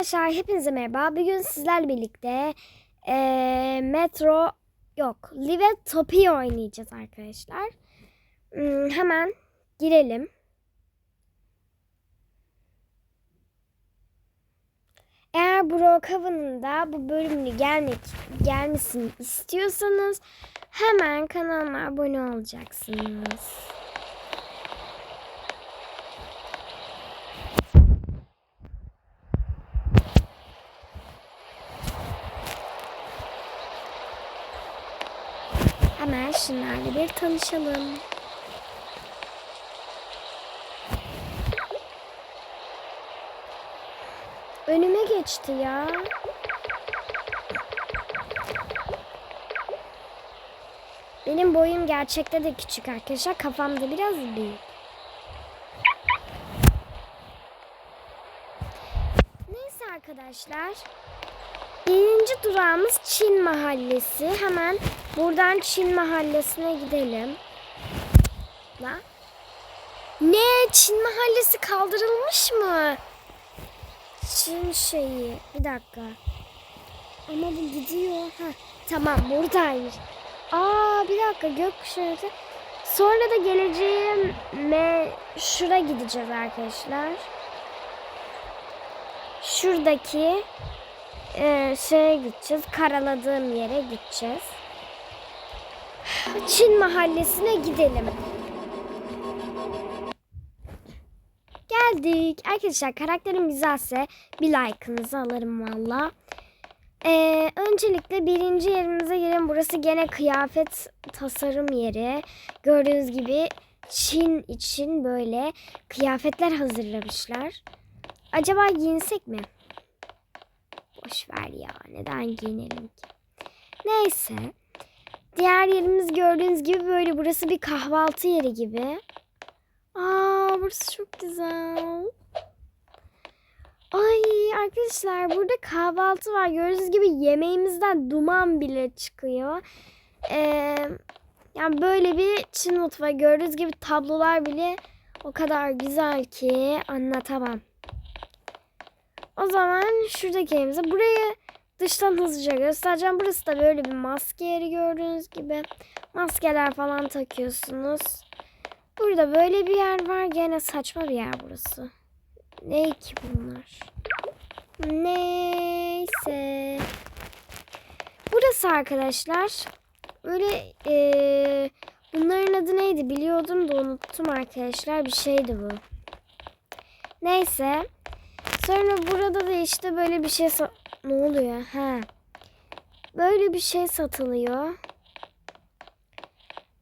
Arkadaşlar hepinize merhaba. Bugün sizlerle birlikte eee, Metro yok Live Topi oynayacağız arkadaşlar. Hmm, hemen girelim. Eğer Brookhaven'ın da bu bölümünü gelmek gelmesini istiyorsanız hemen kanalıma abone olacaksınız. Şunlarla bir tanışalım. Önüme geçti ya. Benim boyum gerçekte de küçük arkadaşlar. Kafamda biraz büyük. Neyse arkadaşlar. Birinci durağımız Çin Mahallesi. Hemen buradan Çin Mahallesi'ne gidelim. La? Ne? Çin Mahallesi kaldırılmış mı? Çin şeyi. Bir dakika. Ama bu gidiyor. Heh, tamam buradaymış. Aa bir dakika gökkuşağı. Sonra da geleceğim me şura gideceğiz arkadaşlar. Şuradaki e, şeye gideceğiz. Karaladığım yere gideceğiz. Çin mahallesine gidelim. Geldik. Arkadaşlar karakterim güzelse bir like'ınızı alırım valla. Ee, öncelikle birinci yerimize girelim. Burası gene kıyafet tasarım yeri. Gördüğünüz gibi Çin için böyle kıyafetler hazırlamışlar. Acaba giyinsek mi? Boş ver ya. Neden giyinelim ki? Neyse. Diğer yerimiz gördüğünüz gibi böyle burası bir kahvaltı yeri gibi. Aa burası çok güzel. Ay arkadaşlar burada kahvaltı var. Gördüğünüz gibi yemeğimizden duman bile çıkıyor. Ee, yani böyle bir Çin mutfağı. Gördüğünüz gibi tablolar bile o kadar güzel ki anlatamam. O zaman şuradaki evimize burayı dıştan hızlıca göstereceğim. Burası da böyle bir maske yeri gördüğünüz gibi. Maskeler falan takıyorsunuz. Burada böyle bir yer var. Gene saçma bir yer burası. Ne ki bunlar? Neyse. Burası arkadaşlar. Böyle eee, bunların adı neydi biliyordum da unuttum arkadaşlar. Bir şeydi bu. Neyse. Sonra burada da işte böyle bir şey ne oluyor? Ha. Böyle bir şey satılıyor.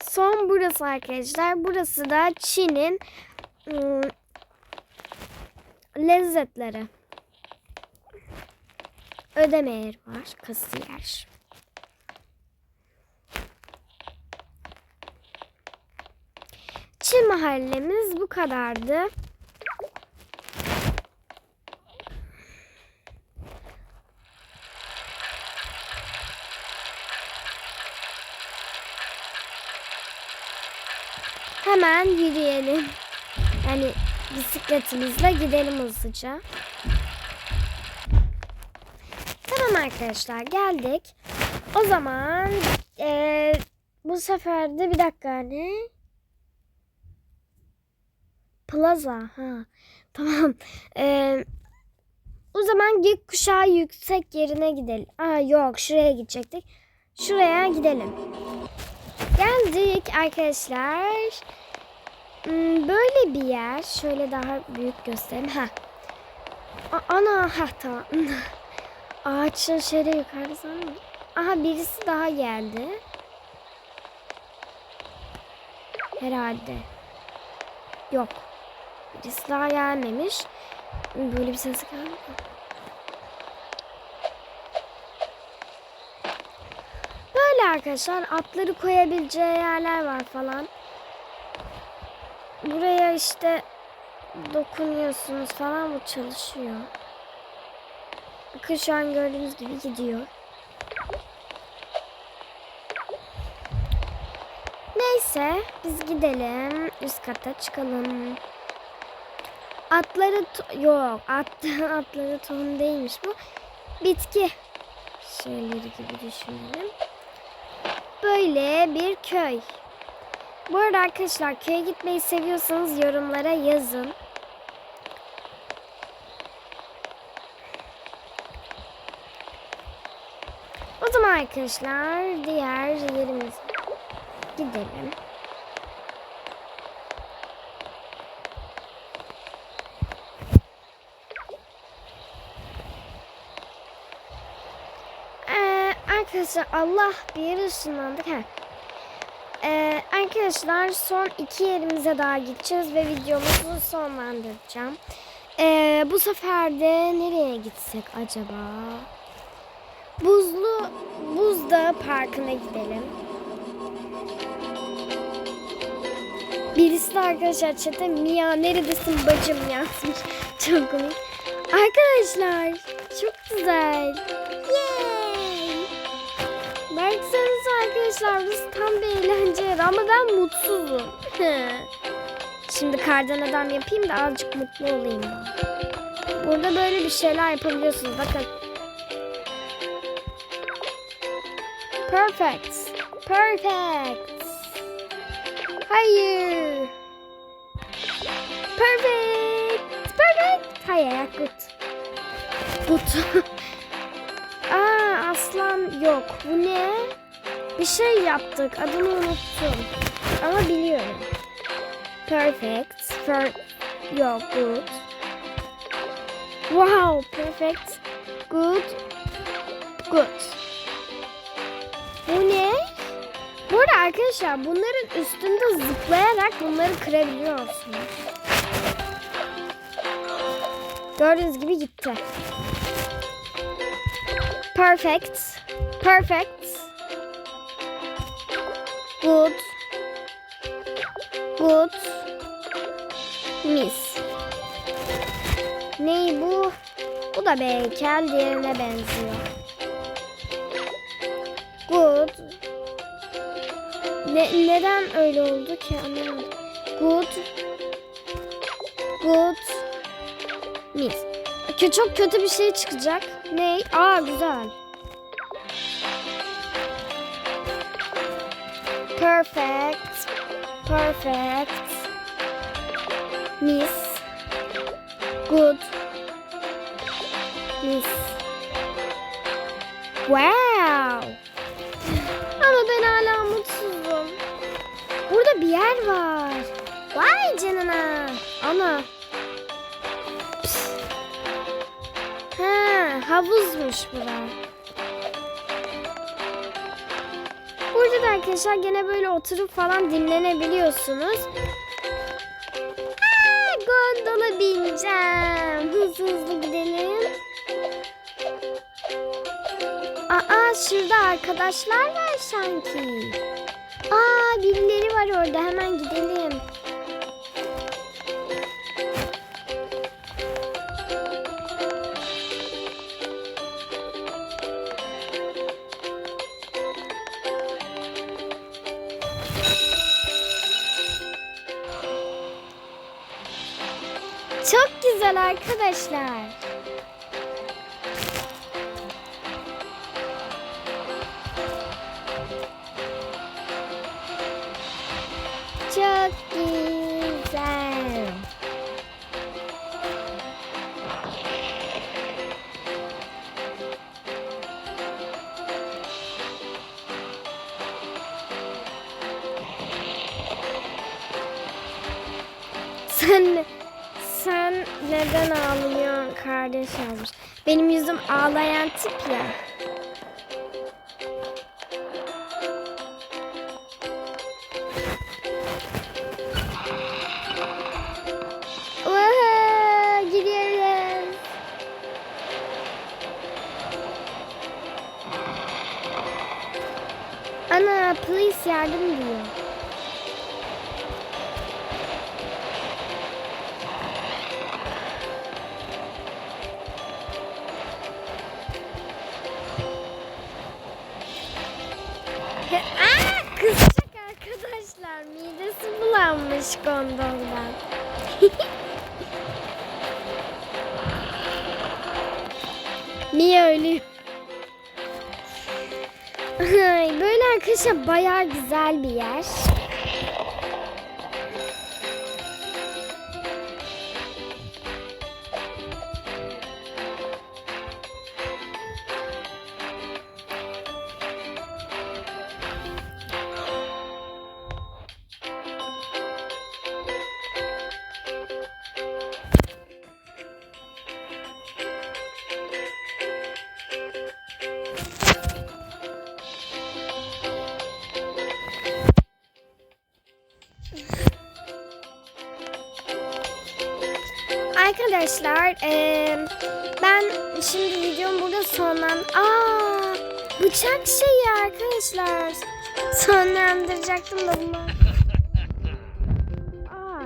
Son burası arkadaşlar. Burası da Çin'in ım, lezzetleri. Ödeme yeri var. Kasiyer. Çin mahallemiz bu kadardı. Hemen yürüyelim. Yani bisikletimizle gidelim hızlıca. Tamam arkadaşlar geldik. O zaman eee, bu sefer de bir dakika ne? Plaza ha. Tamam. Eee, o zaman gökkuşağı yüksek yerine gidelim. Aa yok şuraya gidecektik. Şuraya gidelim. Geldik arkadaşlar. Hmm, Böyle bir yer. Şöyle daha büyük göstereyim. Ha. A- Ana ha tamam. Ağaçın şöyle yukarıda sanırım. Aha birisi daha geldi. Herhalde. Yok. Birisi daha gelmemiş. Böyle bir ses geldi. Böyle arkadaşlar atları koyabileceği yerler var falan. Buraya işte dokunuyorsunuz falan bu çalışıyor. Bakın şu an gördüğünüz gibi gidiyor. Neyse biz gidelim üst kata çıkalım. Atları yok at, atları tohum değilmiş bu. Bitki şeyleri gibi düşünelim. Böyle bir köy. Bu arada arkadaşlar köye gitmeyi seviyorsanız yorumlara yazın. O zaman arkadaşlar diğer yerimize gidelim. Ee, arkadaşlar Allah bir yere ışınlandık. Ha. Ee, arkadaşlar son iki yerimize daha gideceğiz ve videomuzu sonlandıracağım. Ee, bu sefer de nereye gitsek acaba? Buzlu Buzdağı Parkı'na gidelim. Birisi de arkadaşlar çete Mia neredesin bacım yazmış. Çok komik. Arkadaşlar çok güzel. Arkadaşlar burası tam bir eğlence yeri ama ben mutsuzum. Şimdi kardan adam yapayım da azıcık mutlu olayım. Burada böyle bir şeyler yapabiliyorsunuz. Bakın. Perfect. Perfect. Hayır. Perfect. Perfect. Hayır, good. Good. Aa, aslan yok. Bu ne? Bir şey yaptık. Adını unuttum. Ama biliyorum. Perfect. Per yok, good. Wow, perfect. Good. Good. Bu ne? Bu arada arkadaşlar bunların üstünde zıplayarak bunları kırabiliyorsunuz. Gördüğünüz gibi gitti. Perfect. Perfect. Good. Good. Miss. Ney bu? Bu da bir diğerine benziyor. Good. Ne, neden öyle oldu ki anlamadım. Good. Good. Miss. Çok kötü bir şey çıkacak. Ne? Aa güzel. Perfect. Perfect. Miss. Arkadaşlar gene böyle oturup falan dinlenebiliyorsunuz. Aa, gondola bineceğim. Hızlı hızlı gidelim. Aa şurada arkadaşlar var sanki. Aa birileri var orada hemen gidelim. Güzel arkadaşlar. Sen neden ağlıyorsun kardeş yazmış. Benim yüzüm ağlayan tip ya. Oha, gidiyoruz. Ana, please yardım diyor. Niye ölüyor? Böyle arkadaşlar bayağı güzel bir yer. Arkadaşlar eee, ben şimdi videomu burada sonlan... Aa, bıçak şeyi arkadaşlar. Sonlandıracaktım da bunu. Aa,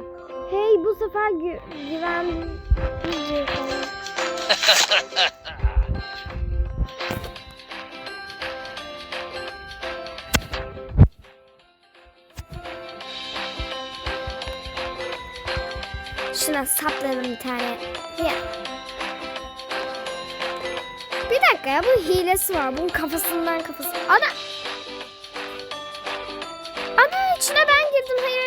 hey bu sefer gü güven... Şuna saplayalım bir tane. Ya. Bir dakika ya bu hilesi var. Bunun kafasından kafası. Ana! Ana içine ben girdim. Hayır